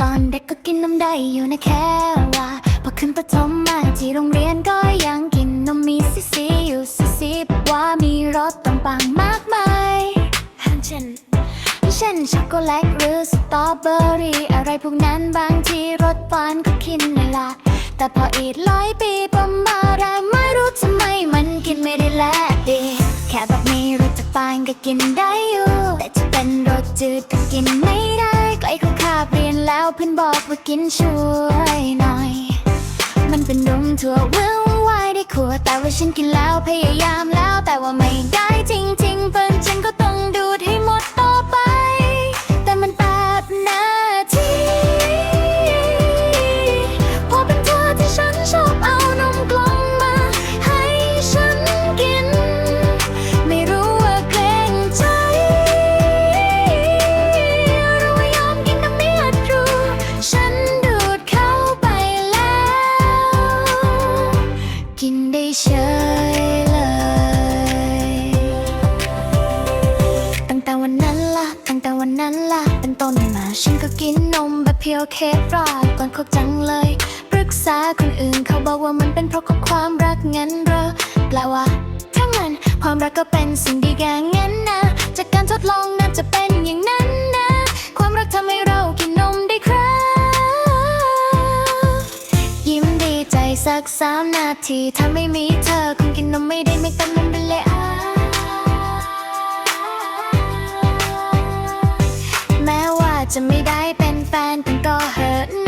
ตอนเด็กก็กินนมได้อยู่นะแค่ว่าพอขึ้นประถมมาที่โรงเรียนก็ยัง นช็อกโกแลตหรือสตรอเบอรี่ อะไรพวกนั้นบางทีรสหวานก็กินนั่ละแต่พออีกหลายปีประมาณอะไม่รู้ทำไมมันกินไม่ได้แลดี แค่แบบมีรสจากปานก็กินได้อยู่ แต่จะเป็นรสจืดก็กินไม่ได้ใกล้เข้าคาบเรียนแล้วเพื่อนบอกว่ากินช่วยหน่อย มันเป็นนมถั่วเมื่อวายได้ขวดแต่ว่าฉันกินแล้วพยายามแล้วแต่ว่าไม่ได้จริง ละตั้งแต่วันนั้นละเป็นต้นมา ฉันก็กินนมแบบเพียวเคฟราดก่อนคบจังเลย ปรึกษาคนอื่นเขาบอกว่ามันเป็นเพราะความรักงั้นเหรอแปลว่าถ้างั้นความรักก็เป็นสิ่งดีแก่งั้นนะ จากการทดลองน่าจะเป็นอย่างนั้นนะ ความรักทำให้เรากินนมได้ครับยิ้มดีใจสักสามนาที ถ้าไม่มีเธอคงกินนมไม่ได้ไม่เต็มมัน จะไม่ได้เป็นแฟนกันก็เหอะ